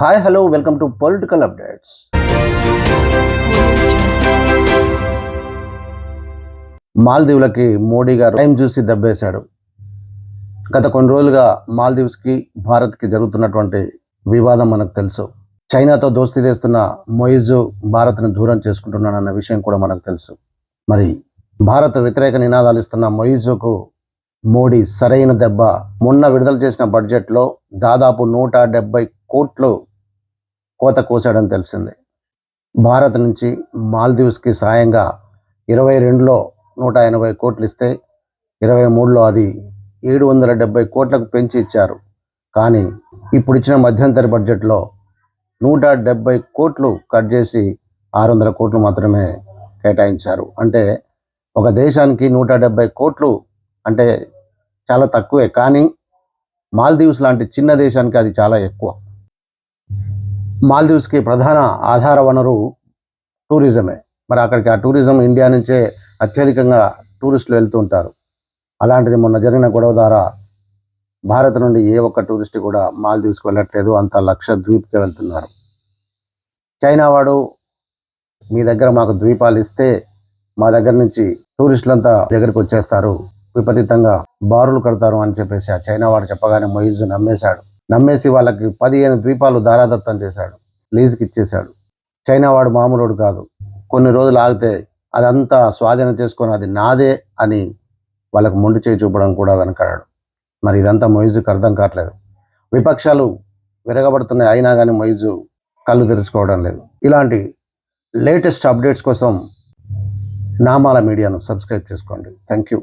Hi hello welcome to political updates మాల్దీవులకి Modi గారు time చూసి దెబ్బేశాడు. గత కొన్ని రోజులుగా మాల్దీవ్స్కి భారత్కి జరుగుతున్నటువంటి వివాదం మనకు తెలుసు. చైనాతో దోస్తీ చేస్తున్న మొయిజు భారత్ని దూరం చేసుకుంటున్నానన్న విషయం కూడా మనకు తెలుసు. మరి భారత్ వ్యతిరేక నినాదాలు ఇస్తున్న మొయిజుకు మోడీ సరైన దెబ్బ. మొన్న విడుదల చేసిన బడ్జెట్లో దాదాపు నూట డెబ్బై కోట్లు కోత కోసాడని తెలిసింది. భారత్ నుంచి మాల్దీవ్స్కి సాయంగా ఇరవై రెండులో నూట ఎనభై కోట్లు ఇస్తే ఇరవై మూడులో అది ఏడు వందల డెబ్బై కోట్లకు పెంచి ఇచ్చారు. కానీ ఇప్పుడు ఇచ్చిన మధ్యంతర బడ్జెట్లో నూట డెబ్బై కోట్లు కట్ చేసి ఆరు వందల కోట్లు మాత్రమే కేటాయించారు. అంటే ఒక దేశానికి నూట డెబ్బై కోట్లు అంటే చాలా తక్కువే. కానీ మాల్దీవ్స్ లాంటి చిన్న దేశానికి అది చాలా ఎక్కువ. మాల్దీవ్స్కి ప్రధాన ఆధార వనరు టూరిజమే. మరి అక్కడికి ఆ టూరిజం ఇండియా నుంచే అత్యధికంగా టూరిస్టులు వెళ్తూ ఉంటారు. అలాంటిది మొన్న జరిగిన గొడవ ద్వారా భారత్ నుండి ఏ ఒక్క టూరిస్ట్ కూడా మాల్దీవ్స్కి వెళ్ళట్లేదు అంత లక్ష ద్వీప్కి వెళ్తున్నారు. చైనా వాడు మీ దగ్గర మాకు ద్వీపాలు ఇస్తే మా దగ్గర నుంచి టూరిస్టులంతా దగ్గరికి వచ్చేస్తారు. విపరీతంగా బారులు కడతారు అని చెప్పేసి ఆ చైనా వాడు చెప్పగానే మొయిజ్ నమ్మేశాడు. నమ్మేసి వాళ్ళకి పదిహేను ద్వీపాలు దారాదత్తం చేశాడు. లీజుకి ఇచ్చేశాడు. చైనా వాడు మామూలుడు కాదు. కొన్ని రోజులు ఆగితే అదంతా స్వాధీనం చేసుకొని అది నాదే అని వాళ్ళకు మొండి చేయి చూపడం కూడా వెనకాడాడు. మరి ఇదంతా మొయిజుకి అర్థం కావట్లేదు. విపక్షాలు విరగబడుతున్నాయి. అయినా కానీ మొయిజు కళ్ళు తెరుచుకోవడం లేదు. ఇలాంటి లేటెస్ట్ అప్డేట్స్ కోసం నామాల మీడియాను సబ్స్క్రైబ్ చేసుకోండి. Thank you